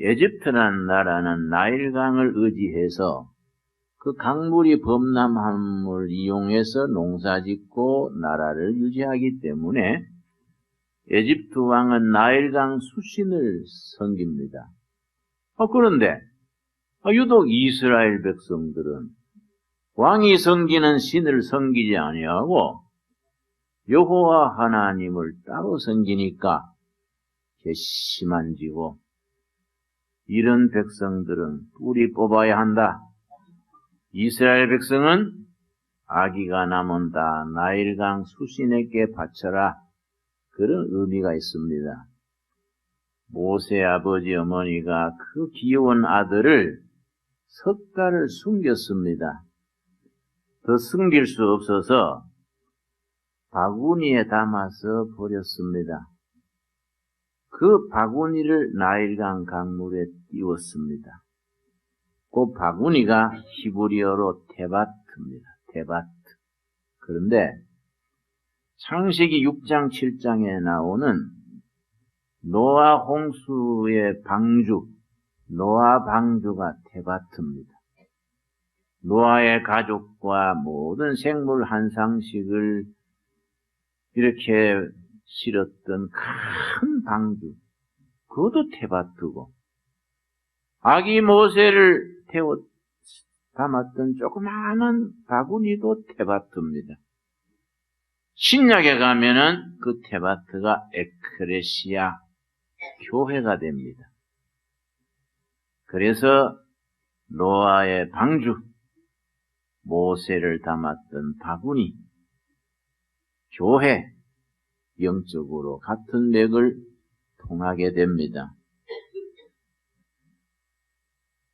에집트라는 나라는 나일강을 의지해서 그 강물이 범람함을 이용해서 농사짓고 나라를 유지하기 때문에 에집트 왕은 나일강 수신을 섬깁니다. 어, 그런데 어, 유독 이스라엘 백성들은 왕이 섬기는 신을 섬기지 아니하고 여호와 하나님을 따로 섬기니까 괘씸한지고 이런 백성들은 뿌리 뽑아야 한다. 이스라엘 백성은 아기가 남은다. 나일강 수신에게 바쳐라. 그런 의미가 있습니다. 모세 아버지 어머니가 그 귀여운 아들을 석 달을 숨겼습니다. 더 숨길 수 없어서 바구니에 담아서 버렸습니다. 그 바구니를 나일강 강물에 띄웠습니다. 그 바구니가 히브리어로 테바트입니다. 테바트. 그런데 창세기 6장 7장에 나오는 노아 홍수의 방주, 노아 방주가 테바트입니다. 노아의 가족과 모든 생물 한 상씩을 이렇게 실었던 큰 방주, 그것도 테바트고, 아기 모세를 태워 담았던 조그마한 바구니도 테바트입니다. 신약에 가면은 그 테바트가 에크레시아 교회가 됩니다. 그래서 노아의 방주, 모세를 담았던 바구니, 교회, 영적으로 같은 맥을 통하게 됩니다.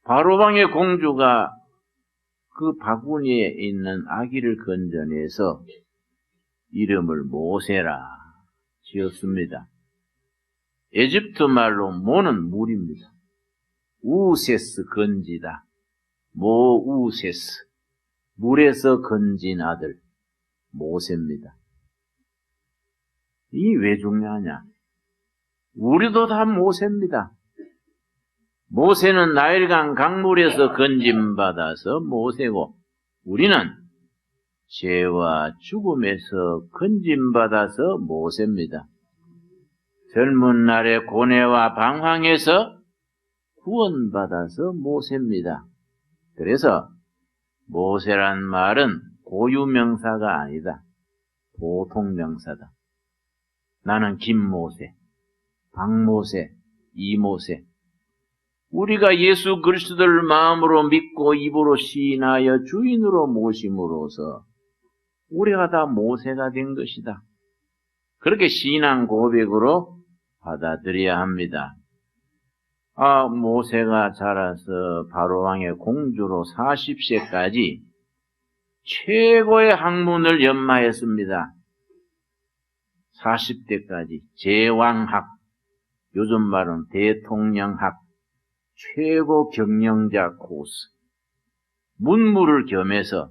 바로방의 공주가 그 바구니에 있는 아기를 건져내서 이름을 모세라 지었습니다. 에집트 말로 모는 물입니다. 우세스 건지다. 모우세스. 물에서 건진 아들. 모세입니다. 이 왜 중요하냐? 우리도 다 모세입니다. 모세는 나일강 강물에서 건짐받아서 모세고, 우리는 죄와 죽음에서 건짐받아서 모세입니다. 젊은 날의 고뇌와 방황에서 구원받아서 모세입니다. 그래서 모세란 말은 고유명사가 아니다. 보통명사다. 나는 김모세, 박모세, 이모세. 우리가 예수 그리스도를 마음으로 믿고 입으로 시인하여 주인으로 모심으로써 우리가 다 모세가 된 것이다. 그렇게 신앙 고백으로 받아들여야 합니다. 아, 모세가 자라서 바로왕의 공주로 40세까지 최고의 학문을 연마했습니다. 40대까지 제왕학, 요즘 말은 대통령학, 최고 경영자 코스, 문무를 겸해서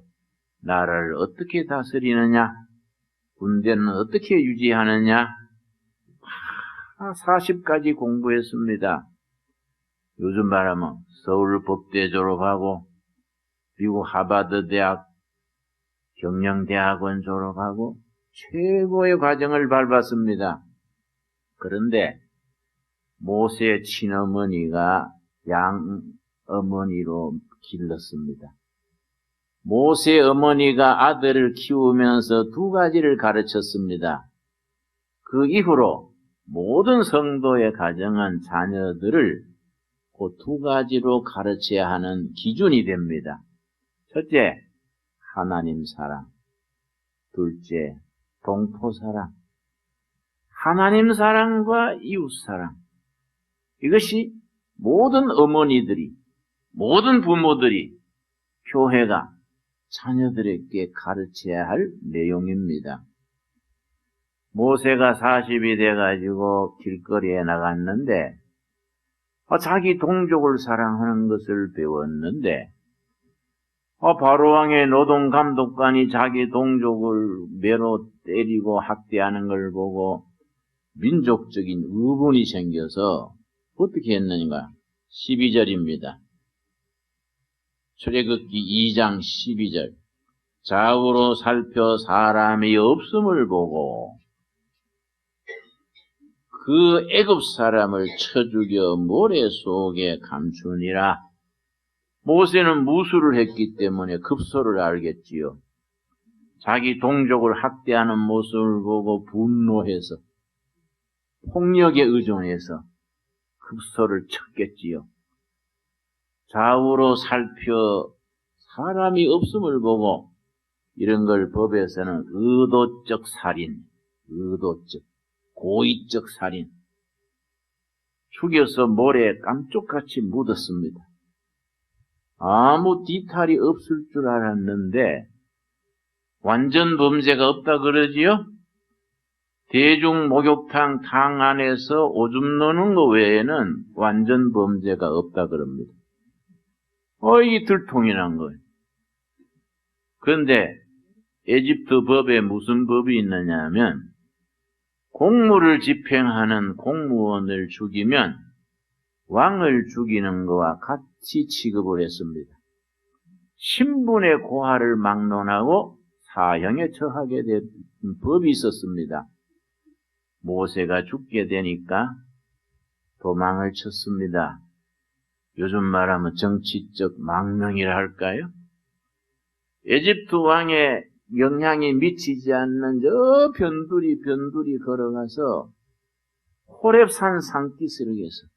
나라를 어떻게 다스리느냐, 군대는 어떻게 유지하느냐, 40까지 공부했습니다. 요즘 말하면 서울법대 졸업하고 미국 하버드 대학 경영대학원 졸업하고 최고의 과정을 밟았습니다. 그런데 모세의 친어머니가 양 어머니로 길렀습니다. 모세 어머니가 아들을 키우면서 두 가지를 가르쳤습니다. 그 이후로 모든 성도의 가정은 자녀들을 그 두 가지로 가르쳐야 하는 기준이 됩니다. 첫째, 하나님 사랑. 둘째, 동포 사랑. 하나님 사랑과 이웃 사랑. 이것이 모든 어머니들이, 모든 부모들이 교회가 자녀들에게 가르쳐야 할 내용입니다. 모세가 40이 돼가지고 길거리에 나갔는데, 어, 자기 동족을 사랑하는 것을 배웠는데, 어, 바로왕의 노동감독관이 자기 동족을 매로 때리고 학대하는 걸 보고 민족적인 의문이 생겨서 어떻게 했는가? 12절입니다. 출애굽기 2장 12절. 좌우로 살펴 사람이 없음을 보고 그 애굽 사람을 쳐 죽여 모래 속에 감추니라. 모세는 무술을 했기 때문에 급소를 알겠지요. 자기 동족을 학대하는 모습을 보고 분노해서 폭력에 의존해서 급소를 쳤겠지요. 좌우로 살펴 사람이 없음을 보고 이런 걸 법에서는 의도적 살인, 의도적, 고의적 살인, 죽여서 모래에 깜쪽같이 묻었습니다. 아무 뒤탈이 없을 줄 알았는데 완전 범죄가 없다 그러지요? 대중 목욕탕 탕 안에서 오줌 노는 거 외에는 완전 범죄가 없다 그럽니다. 어, 이 들통이 난 거예요. 그런데 에집트 법에 무슨 법이 있느냐 하면 공무를 집행하는 공무원을 죽이면 왕을 죽이는 것과 같이 취급을 했습니다. 신분의 고하를 막론하고 사형에 처하게 된 법이 있었습니다. 모세가 죽게 되니까 도망을 쳤습니다. 요즘 말하면 정치적 망명이라 할까요? 에집트 왕의 영향이 미치지 않는 저 변두리 변두리 걸어가서 호랩산 산기슭에서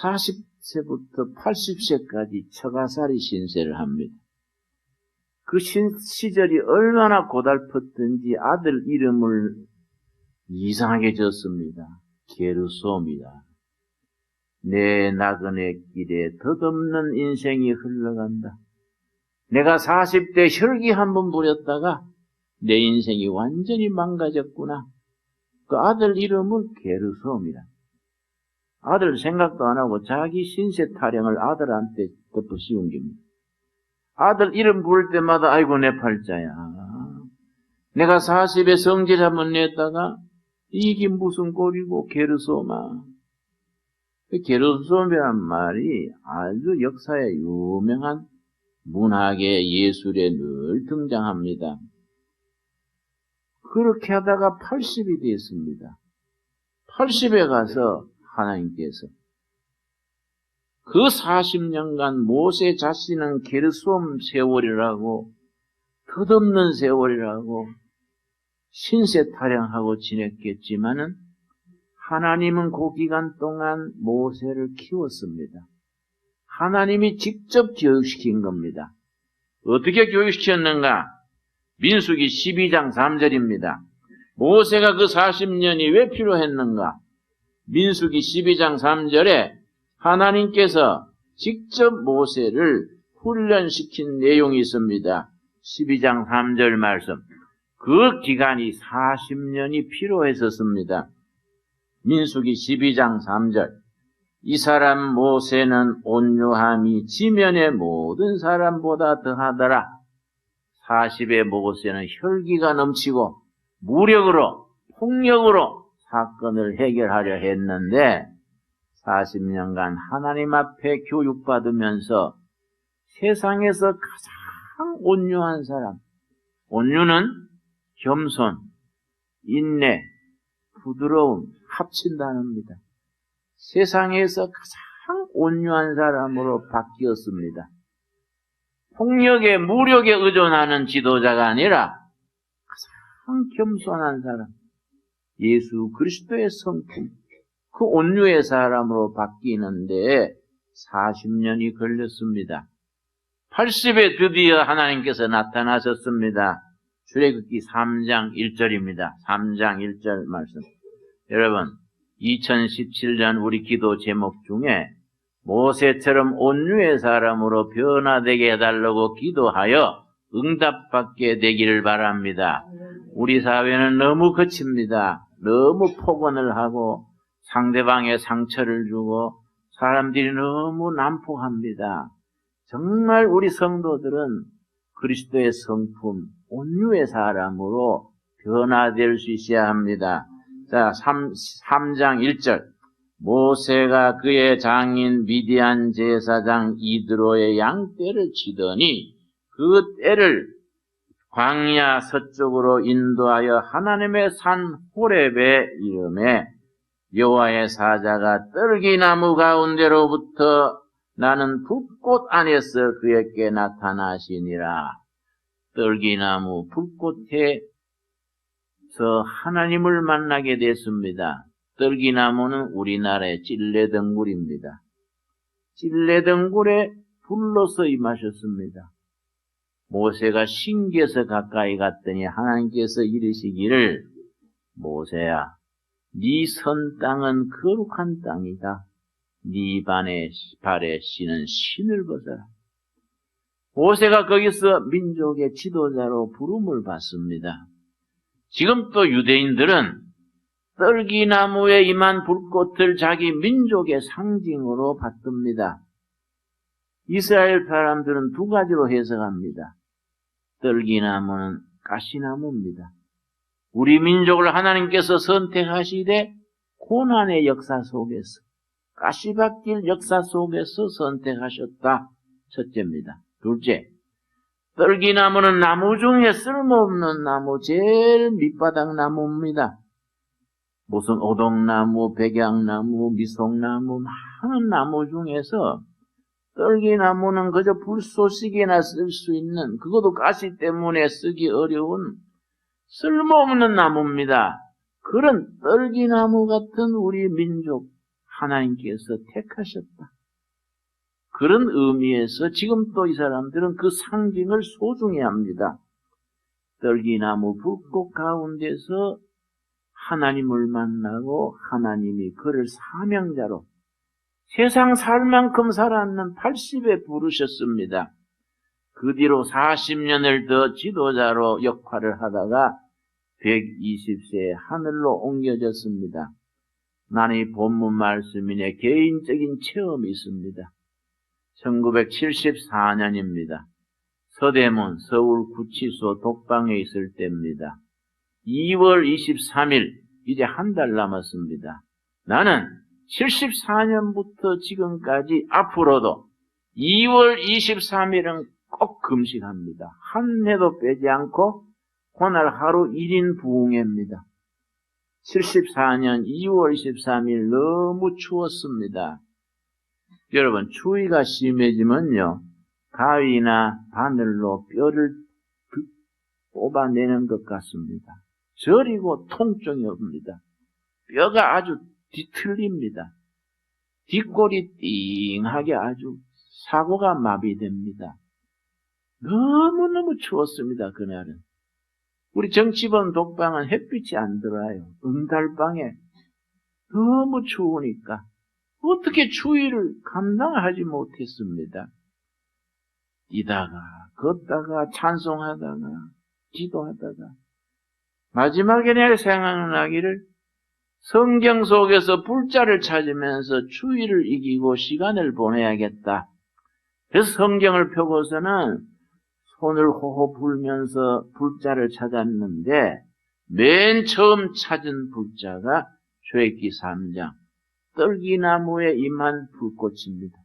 40세부터 80세까지 처가살이 신세를 합니다. 그 신, 시절이 얼마나 고달팠던지 아들 이름을 이상하게 졌습니다. 게르소입니다. 내 나그네 길에 덧없는 인생이 흘러간다. 내가 40대 혈기 한 번 부렸다가 내 인생이 완전히 망가졌구나. 그 아들 이름은 게르솜이라. 아들 생각도 안 하고 자기 신세 타령을 아들한테 덮어 씌운 겁니다. 아들 이름 부를 때마다 아이고 내 팔자야. 내가 40에 성질 한번 냈다가 이게 무슨 꼴이고 게르소마. 그 게르솜이란 말이 아주 역사에 유명한 문학의 예술에 늘 등장합니다. 그렇게 하다가 80이 됐습니다. 80에 가서 하나님께서 그 40년간 모세 자신은 게르솜 세월이라고 덧없는 세월이라고 신세 타령하고 지냈겠지만은 하나님은 그 기간 동안 모세를 키웠습니다. 하나님이 직접 교육시킨 겁니다. 어떻게 교육시켰는가? 민수기 12장 3절입니다. 모세가 그 40년이 왜 필요했는가? 민수기 12장 3절에 하나님께서 직접 모세를 훈련시킨 내용이 있습니다. 12장 3절 말씀. 그 기간이 40년이 필요했었습니다. 민수기 12장 3절. 이 사람 모세는 온유함이 지면의 모든 사람보다 더하더라. 40의 모세는 혈기가 넘치고 무력으로 폭력으로 사건을 해결하려 했는데 40년간 하나님 앞에 교육받으면서 세상에서 가장 온유한 사람 온유는 겸손, 인내, 부드러움 합친다는겁니다 세상에서 가장 온유한 사람으로 바뀌었습니다. 폭력에 무력에 의존하는 지도자가 아니라 가장 겸손한 사람, 예수 그리스도의 성품, 그 온유의 사람으로 바뀌는데 40년이 걸렸습니다. 80에 드디어 하나님께서 나타나셨습니다. 출애굽기 3장 1절입니다. 3장 1절 말씀. 여러분, 2017년 우리 기도 제목 중에 모세처럼 온유의 사람으로 변화되게 해달라고 기도하여 응답받게 되기를 바랍니다. 우리 사회는 너무 거칩니다. 너무 폭언을 하고 상대방의 상처를 주고 사람들이 너무 난폭합니다. 정말 우리 성도들은 그리스도의 성품, 온유의 사람으로 변화될 수 있어야 합니다. 자, 3, 3장 1절. 모세가 그의 장인 미디안 제사장 이드로의 양떼를 치더니 그 떼를 광야 서쪽으로 인도하여 하나님의 산 호렙의 이름에 여호와의 사자가 떨기나무 가운데로부터 나는 불꽃 안에서 그에게 나타나시니라. 떨기나무 불꽃에서 하나님을 만나게 됐습니다. 떨기나무는 우리나라의 찔레덩굴입니다. 찔레덩굴에 불로서 임하셨습니다. 모세가 신기해서 가까이 갔더니 하나님께서 이르시기를 모세야 네 선 땅은 거룩한 땅이다. 네 반에 발에 신은 신을 벗어라. 모세가 거기서 민족의 지도자로 부름을 받습니다. 지금 또 유대인들은 떨기나무에 임한 불꽃을 자기 민족의 상징으로 받듭니다. 이스라엘 사람들은 두 가지로 해석합니다. 떨기나무는 가시나무입니다. 우리 민족을 하나님께서 선택하시되 고난의 역사 속에서 가시밭길 역사 속에서 선택하셨다. 첫째입니다. 둘째, 떨기나무는 나무 중에 쓸모없는 나무, 제일 밑바닥 나무입니다. 무슨 오동나무, 백양나무, 미송나무, 많은 나무 중에서 떨기나무는 그저 불쏘시개나 쓸 수 있는, 그것도 가시 때문에 쓰기 어려운 쓸모없는 나무입니다. 그런 떨기나무 같은 우리 민족, 하나님께서 택하셨다. 그런 의미에서 지금 또 이 사람들은 그 상징을 소중히 합니다. 떨기나무 불꽃 가운데서 하나님을 만나고 하나님이 그를 사명자로 세상 살 만큼 살았는 80에 부르셨습니다. 그 뒤로 40년을 더 지도자로 역할을 하다가 120세에 하늘로 옮겨졌습니다. 나는 이 본문 말씀이내 개인적인 체험이 있습니다. 1974년입니다. 서대문 서울 구치소 독방에 있을 때입니다. 2월 23일 이제 한 달 남았습니다. 나는 74년부터 지금까지 앞으로도 2월 23일은 꼭 금식합니다. 한 해도 빼지 않고 그날 하루 1인 부흥회입니다. 74년 2월 23일 너무 추웠습니다. 여러분 추위가 심해지면요 가위나 바늘로 뼈를 뽑아내는 것 같습니다. 저리고 통증이 옵니다. 뼈가 아주 뒤틀립니다. 뒷골이 띵하게 아주 사고가 마비됩니다. 너무너무 추웠습니다. 그날은. 우리 정치본 독방은 햇빛이 안 들어와요. 응달방에 너무 추우니까 어떻게 추위를 감당하지 못했습니다. 뛰다가 걷다가 찬송하다가 기도하다가 마지막에 내가 생각나기를 성경 속에서 불자를 찾으면서 추위를 이기고 시간을 보내야겠다. 그래서 성경을 펴고서는 손을 호호 불면서 불자를 찾았는데 맨 처음 찾은 불자가 죄기 3장 떨기나무에 임한 불꽃입니다.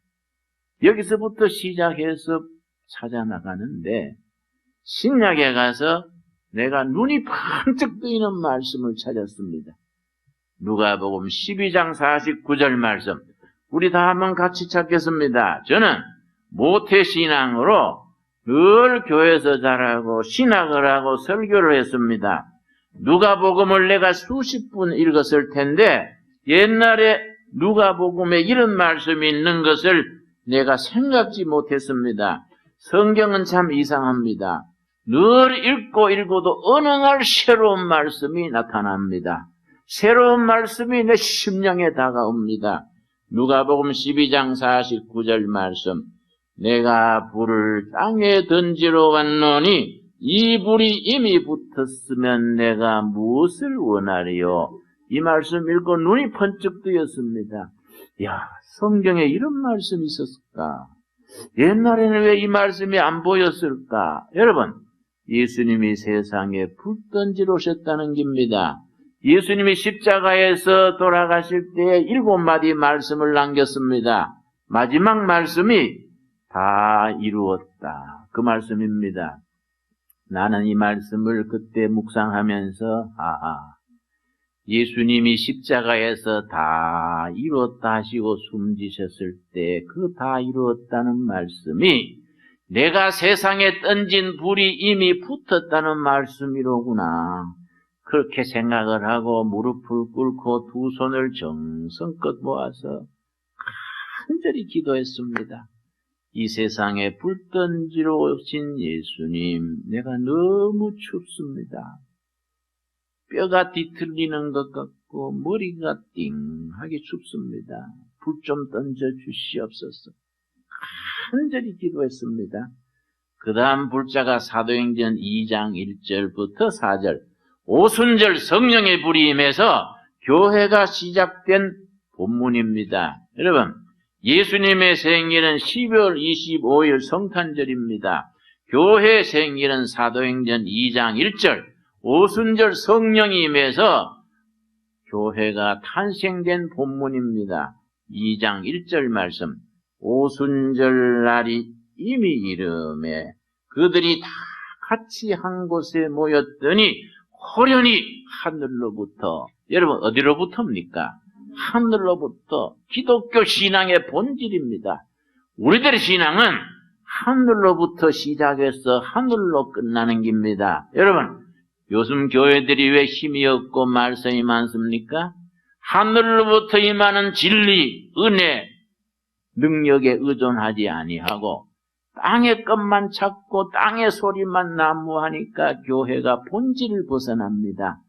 여기서부터 시작해서 찾아나가는데 신약에 가서 내가 눈이 반짝 뜨이는 말씀을 찾았습니다. 누가복음 12장 49절 말씀. 우리 다 한번 같이 찾겠습니다. 저는 모태신앙으로 늘 교회에서 자라고 신학을 하고 설교를 했습니다. 누가복음을 내가 수십 분 읽었을 텐데 옛날에 누가복음에 이런 말씀이 있는 것을 내가 생각지 못했습니다. 성경은 참 이상합니다. 늘 읽고 읽어도 어느 날 새로운 말씀이 나타납니다. 새로운 말씀이 내 심령에 다가옵니다. 누가복음 12장 49절 말씀. 내가 불을 땅에 던지러 왔노니 이 불이 이미 붙었으면 내가 무엇을 원하리요? 이 말씀 읽고 눈이 번쩍 뜨였습니다. 야, 성경에 이런 말씀이 있었을까? 옛날에는 왜 이 말씀이 안 보였을까? 여러분, 예수님이 세상에 불 던지러 오셨다는 겁니다. 예수님이 십자가에서 돌아가실 때 일곱 마디 말씀을 남겼습니다. 마지막 말씀이 다 이루었다. 그 말씀입니다. 나는 이 말씀을 그때 묵상하면서, 아하, 예수님이 십자가에서 다 이루었다 하시고 숨지셨을 때 그 다 이루었다는 말씀이 내가 세상에 던진 불이 이미 붙었다는 말씀이로구나. 그렇게 생각을 하고 무릎을 꿇고 두 손을 정성껏 모아서 간절히 기도했습니다. 이 세상에 불 던지러 오신 예수님, 내가 너무 춥습니다. 뼈가 뒤틀리는 것 같고 머리가 띵하게 춥습니다. 불 좀 던져 주시옵소서. 간절히 기도했습니다. 그 다음 불자가 사도행전 2장 1절부터 4절 오순절 성령의 불이 임해서 교회가 시작된 본문입니다. 여러분 예수님의 생일은 12월 25일 성탄절입니다. 교회 생일은 사도행전 2장 1절 오순절 성령이 임해서 교회가 탄생된 본문입니다. 2장 1절 말씀 오순절 날이 이미 이름에 그들이 다 같이 한 곳에 모였더니 호련히 하늘로부터 여러분 어디로부터입니까? 하늘로부터 기독교 신앙의 본질입니다. 우리들의 신앙은 하늘로부터 시작해서 하늘로 끝나는 겁니다. 여러분 요즘 교회들이 왜 힘이 없고 말썽이 많습니까? 하늘로부터 임하는 진리, 은혜, 능력에 의존하지 아니하고 땅의 것만 찾고 땅의 소리만 난무하니까 교회가 본질을 벗어납니다.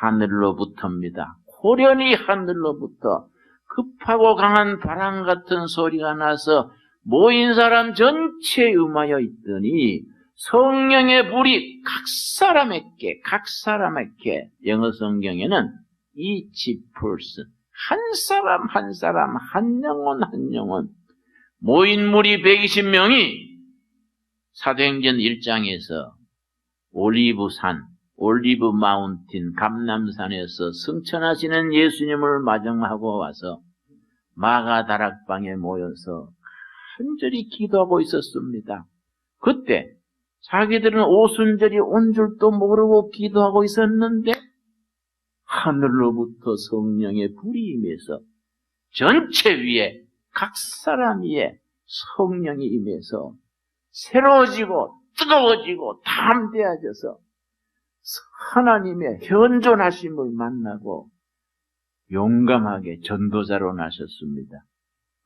하늘로부터입니다. 호련히 하늘로부터 급하고 강한 바람 같은 소리가 나서 모인 사람 전체에 음하여 있더니 성령의 불이 각 사람에게 각 사람에게 영어 성경에는 each person 한 사람 한 사람 한 영혼 한 영혼 모인 무리 120명이 사도행전 1장에서 올리브산 올리브 마운틴 감남산에서 승천하시는 예수님을 마정하고 와서 마가 다락방에 모여서 간절히 기도하고 있었습니다. 그때 자기들은 오순절이 온 줄도 모르고 기도하고 있었는데 하늘로부터 성령의 불이 임해서 전체 위에 각 사람 위에 성령이 임해서 새로워지고 뜨거워지고 담대해져서 하나님의 현존하심을 만나고 용감하게 전도자로 나셨습니다.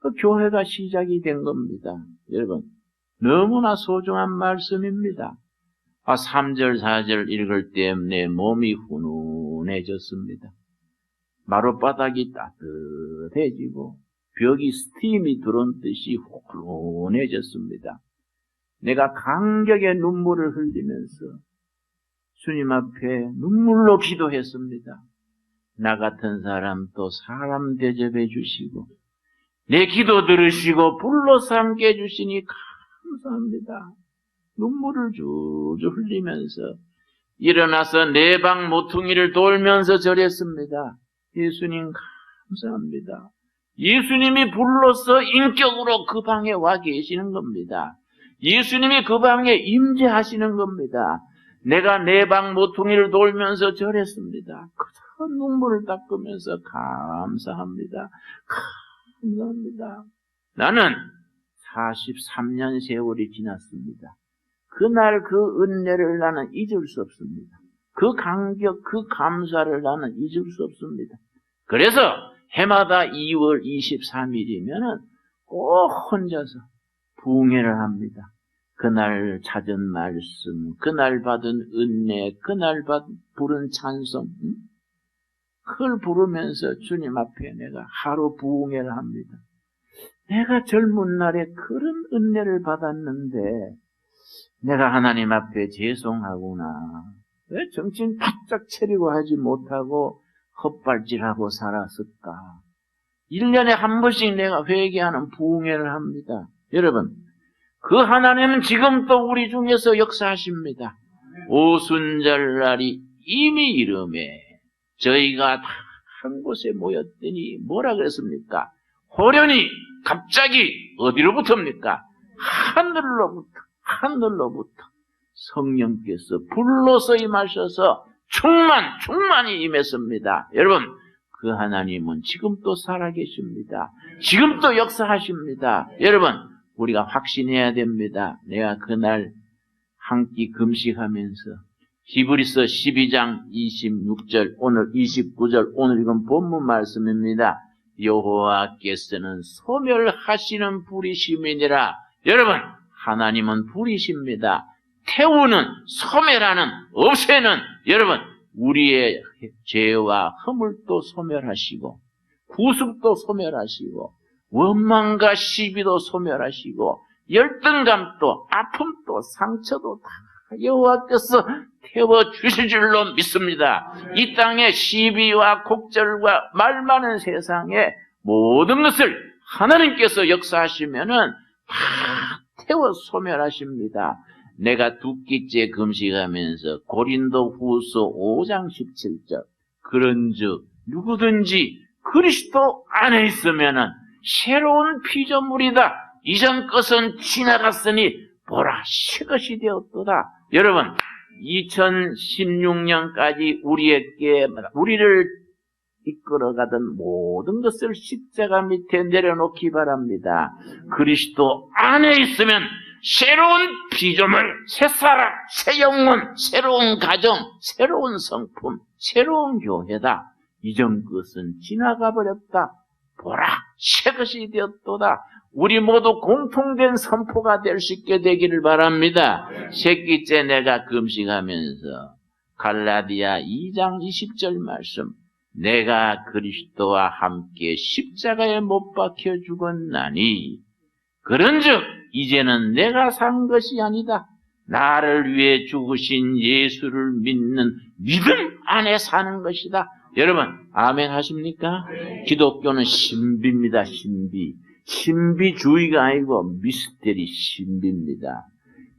그 교회가 시작이 된 겁니다. 여러분, 너무나 소중한 말씀입니다. 아, 3절, 4절 읽을 때 내 몸이 훈훈해졌습니다. 마룻바닥이 따뜻해지고 벽이 스팀이 들어온 듯이 훈훈해졌습니다. 내가 감격의 눈물을 흘리면서 주님 앞에 눈물로 기도했습니다. 나 같은 사람 또 사람 대접해 주시고 내 기도 들으시고 불로 삼게 해주시니 감사합니다. 눈물을 줄줄 흘리면서 일어나서 내 방 모퉁이를 돌면서 절했습니다. 예수님 감사합니다. 예수님이 불로서 인격으로 그 방에 와 계시는 겁니다. 예수님이 그 방에 임재하시는 겁니다. 내가 내 방 모퉁이를 돌면서 절했습니다. 그저 눈물을 닦으면서 감사합니다. 감사합니다. 나는 43년 세월이 지났습니다. 그날 그 은혜를 나는 잊을 수 없습니다. 그 감격, 그 감사를 나는 잊을 수 없습니다. 그래서 해마다 2월 23일이면은 꼭 혼자서 부흥회를 합니다. 그날 찾은 말씀, 그날 받은 은혜, 그날 받 부른 찬송, 응? 그걸 부르면서 주님 앞에 내가 하루 부흥회를 합니다. 내가 젊은 날에 그런 은혜를 받았는데 내가 하나님 앞에 죄송하구나. 왜 정신 바짝 차리고 하지 못하고 헛발질하고 살았을까? 1년에 한 번씩 내가 회개하는 부흥회를 합니다. 여러분, 그 하나님은 지금 또 우리 중에서 역사하십니다. 오순절 날이 이미 이름에 저희가 다 한 곳에 모였더니 뭐라 그랬습니까? 호련히 갑자기 어디로부터입니까? 하늘로부터, 하늘로부터 성령께서 불로서 임하셔서 충만, 충만히 임했습니다. 여러분, 그 하나님은 지금도 살아계십니다. 지금도 역사하십니다. 여러분, 우리가 확신해야 됩니다. 내가 그날 한 끼 금식하면서 히브리서 12장 26절, 오늘 29절, 오늘 이건 본문 말씀입니다. 여호와께서는 소멸하시는 불이심이니라. 여러분, 하나님은 불이십니다. 태우는, 소멸하는, 없애는, 여러분, 우리의 죄와 허물도 소멸하시고, 구습도 소멸하시고, 원망과 시비도 소멸하시고, 열등감도, 아픔도, 상처도 다 여호와께서 태워 주실 줄로 믿습니다. 이 땅의 시비와 곡절과 말 많은 세상에 모든 것을 하나님께서 역사하시면은 다 태워 소멸하십니다. 내가 두 끼째 금식하면서 고린도 후서 5장 17절 그런즉 누구든지 그리스도 안에 있으면은 새로운 피조물이다. 이전 것은 지나갔으니 보라 새 것이 되었도다. 여러분 2016년까지 우리에게 우리를 이끌어가던 모든 것을 십자가 밑에 내려놓기 바랍니다. 그리스도 안에 있으면 새로운 피조물, 새 사람, 새 영혼, 새로운 가정, 새로운 성품, 새로운 교회다. 이전 것은 지나가 버렸다. 보라, 새 것이 되었도다. 우리 모두 공통된 선포가 될 수 있게 되기를 바랍니다. 새끼째 내가 금식하면서 갈라디아 2장 20절 말씀 내가 그리스도와 함께 십자가에 못 박혀 죽었나니 그런즉 이제는 내가 산 것이 아니다. 나를 위해 죽으신 예수를 믿는 믿음 안에 사는 것이다. 여러분 아멘 하십니까? 기독교는 신비입니다. 신비. 신비주의가 아니고 미스테리 신비입니다.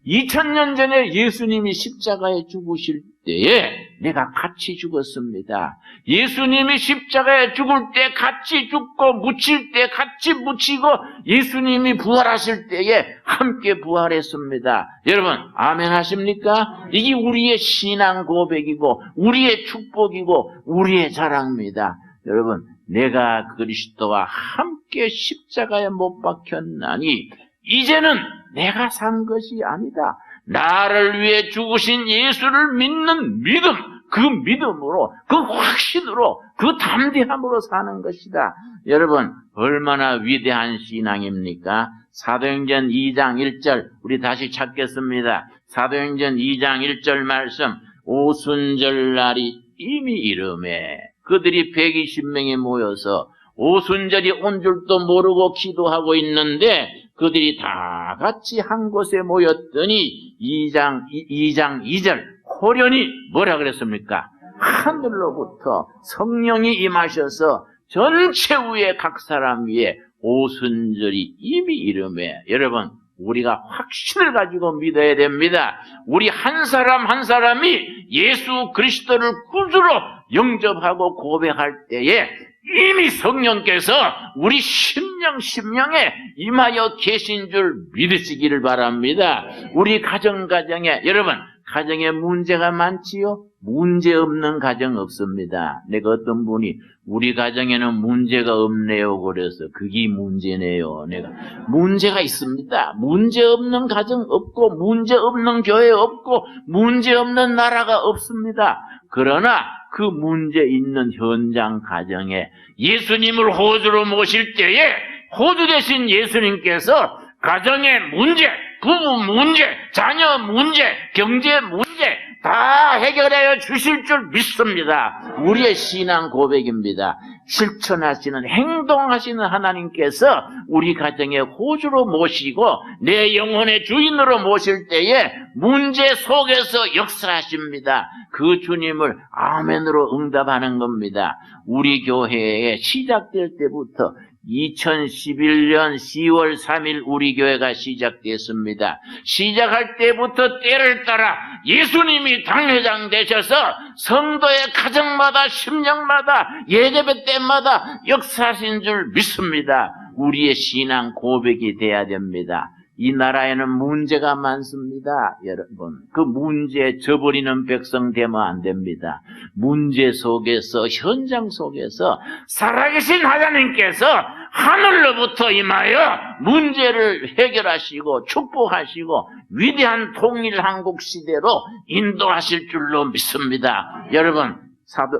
2000년 전에 예수님이 십자가에 죽으실 때에 내가 같이 죽었습니다. 예수님이 십자가에 죽을 때 같이 죽고 묻힐 때 같이 묻히고 예수님이 부활하실 때에 함께 부활했습니다. 여러분 아멘 하십니까? 이게 우리의 신앙 고백이고 우리의 축복이고 우리의 자랑입니다. 여러분 내가 그리스도와 함께 십자가에 못 박혔나니 이제는 내가 산 것이 아니다. 나를 위해 죽으신 예수를 믿는 믿음, 그 믿음으로, 그 확신으로, 그 담대함으로 사는 것이다. 여러분, 얼마나 위대한 신앙입니까? 사도행전 2장 1절, 우리 다시 찾겠습니다. 사도행전 2장 1절 말씀, 오순절날이 이미 이름에 그들이 120명이 모여서 오순절이 온 줄도 모르고 기도하고 있는데 그들이 다 같이 한 곳에 모였더니 2장, 2장 2절 호련히 뭐라 그랬습니까? 하늘로부터 성령이 임하셔서 전체 위에 각 사람 위에 오순절이 이미 이름에 여러분 우리가 확신을 가지고 믿어야 됩니다. 우리 한 사람 한 사람이 예수 그리스도를 구주로 영접하고 고백할 때에 이미 성령께서 우리 심령 심령에 임하여 계신 줄 믿으시기를 바랍니다. 우리 가정 가정에 여러분 가정에 문제가 많지요? 문제 없는 가정 없습니다. 내가 어떤 분이 우리 가정에는 문제가 없네요. 그래서 그게 문제네요. 내가 문제가 있습니다. 문제 없는 가정 없고 문제 없는 교회 없고 문제 없는 나라가 없습니다. 그러나 그 문제 있는 현장 가정에 예수님을 호주로 모실 때에 호주 대신 예수님께서 가정의 문제, 부부 문제, 자녀 문제, 경제 문제 다 해결하여 주실 줄 믿습니다. 우리의 신앙 고백입니다. 실천하시는, 행동하시는 하나님께서 우리 가정에 호주로 모시고 내 영혼의 주인으로 모실 때에 문제 속에서 역사하십니다. 그 주님을 아멘으로 응답하는 겁니다. 우리 교회에 시작될 때부터 2011년 10월 3일 우리 교회가 시작됐습니다. 시작할 때부터 때를 따라 예수님이 당회장 되셔서 성도의 가정마다 심령마다 예배배 때마다 역사하신 줄 믿습니다. 우리의 신앙 고백이 돼야 됩니다. 이 나라에는 문제가 많습니다, 여러분. 그 문제에 져버리는 백성 되면 안 됩니다. 문제 속에서, 현장 속에서 살아계신 하나님께서 하늘로부터 임하여 문제를 해결하시고 축복하시고 위대한 통일 한국 시대로 인도하실 줄로 믿습니다. 여러분,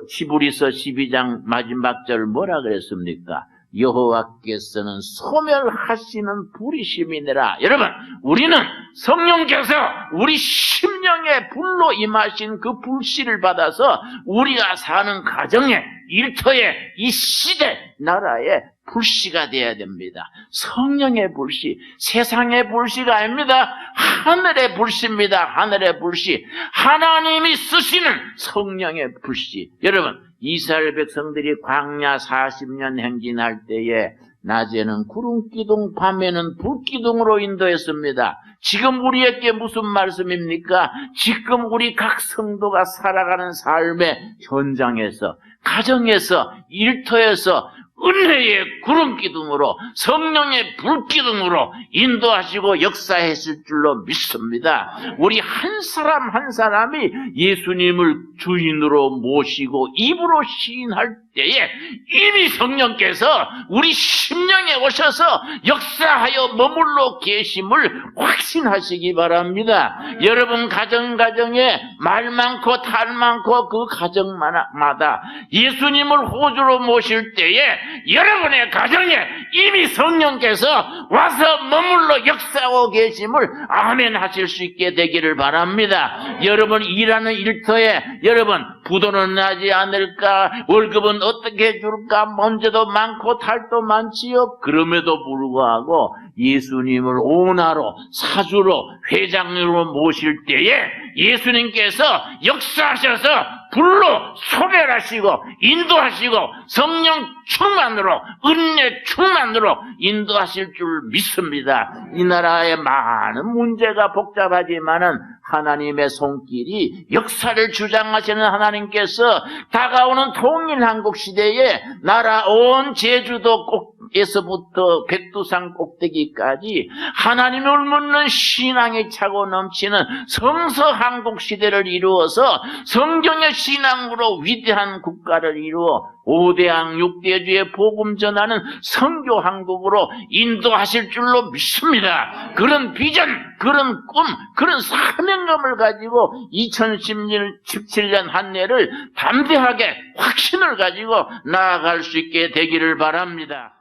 시부리서 12장 마지막 절 뭐라 그랬습니까? 여호와께서는 소멸하시는 불이심이니라. 여러분, 우리는 성령께서 우리 심령의 불로 임하신 그 불씨를 받아서 우리가 사는 가정에, 일터에, 이 시대, 나라에 불씨가 되어야 됩니다. 성령의 불씨, 세상의 불씨가 아닙니다. 하늘의 불씨입니다. 하늘의 불씨. 하나님이 쓰시는 성령의 불씨. 여러분, 이스라엘 백성들이 광야 40년 행진할 때에 낮에는 구름 기둥, 밤에는 불 기둥으로 인도했습니다. 지금 우리에게 무슨 말씀입니까? 지금 우리 각 성도가 살아가는 삶의 현장에서, 가정에서, 일터에서 은혜의 구름 기둥으로 성령의 불 기둥으로 인도하시고 역사했을 줄로 믿습니다. 우리 한 사람 한 사람이 예수님을 주인으로 모시고 입으로 시인할 때에 이미 성령께서 우리 심령에 오셔서 역사하여 머물러 계심을 확신하시기 바랍니다. 여러분 가정 가정에 말 많고 탈 많고 그 가정마다 예수님을 호주로 모실 때에 여러분의 가정에 이미 성령께서 와서 머물러 역사하고 계심을 아멘 하실 수 있게 되기를 바랍니다. 여러분 일하는 일터에 여러분 부도는 나지 않을까 월급은 어떻게 줄까 문제도 많고 탈도 많지요. 그럼에도 불구하고 예수님을 오나로 사주로 회장으로 모실 때에 예수님께서 역사하셔서 불로 소멸하시고 인도하시고 성령 충만으로 은혜 충만으로 인도하실 줄 믿습니다. 이 나라에 많은 문제가 복잡하지만은 하나님의 손길이 역사를 주장하시는 하나님께서 다가오는 통일 한국 시대에 나라 온 제주도 꼭 에서부터 백두산 꼭대기까지 하나님을 묻는 신앙이 차고 넘치는 성서 한국 시대를 이루어서 성경의 신앙으로 위대한 국가를 이루어 5대왕 6대주의 복음 전하는 성교 한국으로 인도하실 줄로 믿습니다. 그런 비전, 그런 꿈, 그런 사명감을 가지고 2017년 한 해를 담대하게 확신을 가지고 나아갈 수 있게 되기를 바랍니다.